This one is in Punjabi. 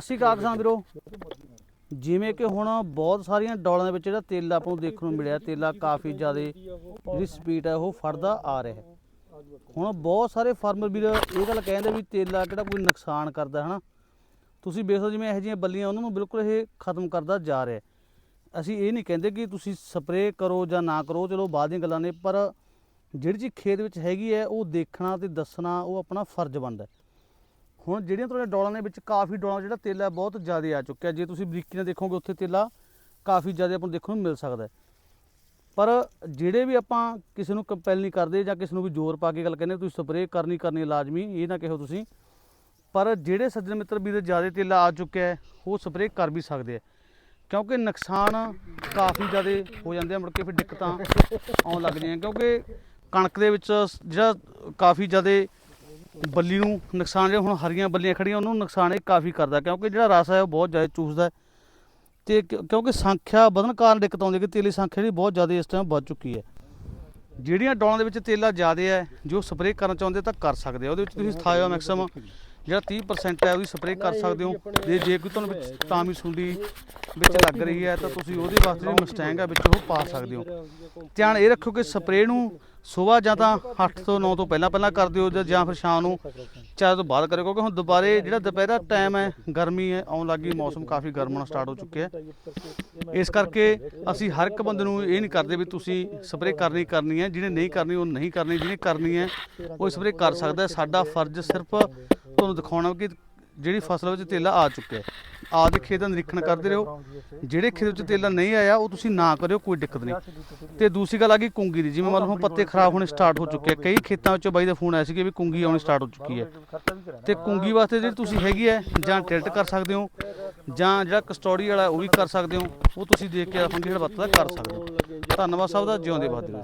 ਸਤਿ ਸ਼੍ਰੀ ਅਕਾਲ ਕਿਸਾਨ ਵੀਰੋ। ਜਿਵੇਂ ਕਿ ਹੁਣ ਬਹੁਤ ਸਾਰੀਆਂ ਡੋਲਾਂ ਦੇ ਵਿੱਚ ਜਿਹੜਾ ਤੇਲ ਆਪਾਂ ਨੂੰ ਦੇਖਣ ਨੂੰ ਮਿਲਿਆ, ਤੇਲਾ ਕਾਫੀ ਜ਼ਿਆਦਾ ਜਿਹੜੀ ਸਪੀਡ ਹੈ ਉਹ ਫੜਦਾ ਆ ਰਿਹਾ ਹੈ। ਹੁਣ ਬਹੁਤ ਸਾਰੇ ਫਾਰਮਰ ਵੀਰ ਇਹ ਗੱਲ ਕਹਿੰਦੇ ਵੀ ਤੇਲਾ ਕਿਹੜਾ ਕੋਈ ਨੁਕਸਾਨ ਕਰਦਾ, ਹਨਾ? ਤੁਸੀਂ ਵੇਖੋ ਜਿਵੇਂ ਇਹੋ ਜਿਹੀਆਂ ਬੱਲੀਆਂ, ਉਹਨਾਂ ਨੂੰ ਬਿਲਕੁਲ ਇਹ ਖਤਮ ਕਰਦਾ ਜਾ ਰਿਹਾ ਅਸੀਂ ਇਹ ਨਹੀਂ ਕਹਿੰਦੇ ਕਿ ਤੁਸੀਂ ਸਪਰੇਅ ਕਰੋ ਜਾਂ ਨਾ ਕਰੋ, ਚਲੋ ਬਾਅਦ ਦੀਆਂ ਗੱਲਾਂ ਨੇ, ਪਰ ਜਿਹੜੀ ਚੀਜ਼ ਖੇਤ ਵਿੱਚ ਹੈਗੀ ਹੈ, ਉਹ ਦੇਖਣਾ ਤੇ ਦੱਸਣਾ, ਉਹ ਆਪਣਾ ਫਰਜ਼ ਬਣਦਾ ਹੁਣ ਜਿਹੜੀਆਂ ਤੁਹਾਡੇ ਡੋਲਾਂ ਦੇ ਵਿੱਚ ਕਾਫੀ ਡੋਲਾਂ, ਜਿਹੜਾ ਤੇਲ ਹੈ ਬਹੁਤ ਜ਼ਿਆਦਾ ਆ ਚੁੱਕਿਆ, ਜੇ ਤੁਸੀਂ ਬਰੀਕੀ ਨਾਲ ਦੇਖੋਗੇ ਉੱਥੇ ਤੇਲਾ ਕਾਫੀ ਜ਼ਿਆਦਾ ਆਪਾਂ ਨੂੰ ਦੇਖਣ ਨੂੰ ਮਿਲ ਸਕਦਾ ਪਰ ਜਿਹੜੇ ਵੀ ਆਪਾਂ ਕਿਸੇ ਨੂੰ ਕੰਪੈਲ ਨਹੀਂ ਕਰਦੇ ਜਾਂ ਕਿਸੇ ਨੂੰ ਵੀ ਜ਼ੋਰ ਪਾ ਕੇ ਗੱਲ ਕਹਿੰਦੇ ਤੁਸੀਂ ਸਪਰੇਅ ਕਰਨੀ ਕਰਨੀ ਲਾਜ਼ਮੀ, ਇਹ ਨਾ ਕਹੋ ਤੁਸੀਂ। ਪਰ ਜਿਹੜੇ ਸੱਜਣ ਮਿੱਤਰ ਵੀਰ ਜ਼ਿਆਦਾ ਤੇਲਾ ਆ ਚੁੱਕਿਆ ਉਹ ਸਪਰੇਅ ਕਰ ਵੀ ਸਕਦੇ ਆ। ਕਿਉਂਕਿ ਨੁਕਸਾਨ ਕਾਫੀ ਜ਼ਿਆਦਾ ਹੋ ਜਾਂਦੇ ਆ, ਮੁੜ ਕੇ ਫਿਰ ਦਿੱਕਤਾਂ ਆਉਣ ਲੱਗ ਜਾਂਦੀਆਂ ਕਿਉਂਕਿ ਕਣਕ ਦੇ ਵਿੱਚ ਜਿਹੜਾ ਕਾਫੀ ਜ਼ਿਆਦਾ ਬੱਲੀ ਨੂੰ ਨੁਕਸਾਨ ਜਿਹੜਾ ਹੁਣ ਹਰੀਆਂ ਬੱਲੀਆਂ ਖੜੀਆਂ ਉਹਨੂੰ ਨੁਕਸਾਨ ਇਹ ਕਾਫੀ ਕਰਦਾ ਕਿਉਂਕਿ ਜਿਹੜਾ ਰਸ ਹੈ ਉਹ ਬਹੁਤ ਜ਼ਿਆਦਾ ਚੂਸਦਾ ਹੈ। ਤੇ ਕਿਉਂ- ਕਿਉਂਕਿ ਸੰਖਿਆ ਵਧਣ ਕਾਰਨ ਦਿੱਕਤ ਆਉਂਦੀ ਹੈ ਕਿ ਤੇਲੀ ਸੰਖਿਆ ਜਿਹੜੀ ਬਹੁਤ ਜ਼ਿਆਦਾ ਇਸ ਟਾਈਮ ਵੱਧ ਚੁੱਕੀ ਹੈ। ਜਿਹੜੀਆਂ ਡੋਲਾਂ ਦੇ ਵਿੱਚ ਤੇਲਾ ਜ਼ਿਆਦਾ ਹੈ ਜੋ ਸਪਰੇਅ ਕਰਨਾ ਚਾਹੁੰਦੇ ਤਾਂ ਕਰ ਸਕਦੇ ਆ ਉਹਦੇ ਵਿੱਚ ਤੁਸੀਂ ਥਾਇਓ ਮੈਕਸਿਮ ਜਿਹੜਾ 30% ਹੈ ਉਹਦੀ ਸਪਰੇਅ ਕਰ ਸਕਦੇ ਹੋ। ਜੇ ਜੇ ਕੋਈ ਤੁਹਾਨੂੰ ਵਿੱਚ ਤਾਮੀ ਸੁੰਡੀ ਵਿੱਚ ਲੱਗ ਰਹੀ ਹੈ ਤਾਂ ਤੁਸੀਂ ਉਹਦੇ ਵਾਸਤੇ ਜਿਹੜੀ ਮਸਟੈਂਗ ਹੈ ਵਿੱਚ ਉਹ ਪਾ ਸਕਦੇ ਹੋ। ਧਿਆਨ ਇਹ ਰੱਖੋ ਕਿ ਸਪਰੇਅ ਨੂੰ ਸਵੇਰ ਜਾਂ ਤਾਂ 8 ਤੋਂ 9 ਤੋਂ ਪਹਿਲਾਂ ਪਹਿਲਾਂ ਕਰ ਦਿਓ ਜਾਂ- ਫਿਰ ਸ਼ਾਮ ਨੂੰ 4 ਤੋਂ ਬਾਅਦ ਕਰਿਓ, ਕਿਉਂਕਿ ਹੁਣ ਦੁਬਾਰੇ ਜਿਹੜਾ ਦੁਪਹਿਰਾ ਟਾਈਮ ਹੈ, ਗਰਮੀ ਹੈ, ਆਉਣ ਲੱਗੀ ਮੌਸਮ ਕਾਫੀ ਗਰਮ ਹੋਣਾ ਸਟਾਰਟ ਹੋ ਚੁੱਕਿਆ ਹੈ। ਇਸ ਕਰਕੇ ਅਸੀਂ ਹਰ ਇੱਕ ਬੰਦੇ ਨੂੰ ਇਹ ਨਹੀਂ ਕਰਦੇ ਵੀ ਤੁਸੀਂ ਸਪਰੇਅ ਕਰਨੀ ਕਰਨੀ ਹੈ, ਜਿਹਨੇ ਨਹੀਂ ਕਰਨੀ ਉਹ ਨਹੀਂ ਕਰਨੀ, ਜਿਹਨੇ ਕਰਨੀ ਹੈ, ਉਹ ਸਪਰੇਅ ਕਰ ਸਕਦਾ ਸਾਡਾ ਫਰਜ਼ ਸਿਰਫ ਤੁਹਾਨੂੰ ਦਿਖਾਉਣਾ ਕਿ ਜਿਹੜੀ ਫਸਲ ਵਿੱਚ ਤੇਲਾ ਆ ਚੁੱਕਿਆ ਹੈ। ਆਪਦੇ ਖੇਤ ਦਾ ਨਿਰੀਖਣ ਕਰਦੇ ਰਹੋ। ਜਿਹੜੇ ਖੇਤ ਵਿੱਚ ਤੇਲਾ ਨਹੀਂ ਆਇਆ ਉਹ ਤੁਸੀਂ ਨਾ ਕਰਿਓ ਕੋਈ ਦਿੱਕਤ ਨਹੀਂ। ਤੇ ਦੂਸਰੀ ਗੱਲ ਆ ਗਈ ਕੁੰਗੀ ਦੀ ਜਿਵੇਂ ਮੰਨ ਲਓ ਹੁਣ ਪੱਤੇ ਖਰਾਬ ਹੋਣੇ ਸਟਾਰਟ ਹੋ ਚੁੱਕੇ ਆ ਕਈ ਖੇਤਾਂ ਵਿੱਚੋਂ ਬਾਈ ਦਾ ਫੋਨ ਆਇਆ ਸੀ ਕਿ ਵੀ ਕੁੰਗੀ ਆਉਣੀ ਸਟਾਰਟ ਹੋ ਚੁੱਕੀ ਹੈ। ਤੇ ਕੁੰਗੀ ਵਾਸਤੇ ਜਿਹੜੀ ਤੁਸੀਂ ਹੈਗੀ ਹੈ ਜਾਂ ਟਿਲਟ ਕਰ ਸਕਦੇ ਹੋ ਜਾਂ ਜਿਹੜਾ ਕਸਟੋਡੀ ਵਾਲਾ ਉਹ ਵੀ ਕਰ ਸਕਦੇ ਹੋ ਉਹ ਤੁਸੀਂ ਦੇਖ ਕੇ ਫੰਗੀ ਹੜ ਵਰਤਦਾ ਕਰ ਸਕਦੇ ਹੋ। ਧੰਨਵਾਦ ਸਭ ਦਾ ਜਿਉਂਦੇ ਰਹੋ ਜੀ।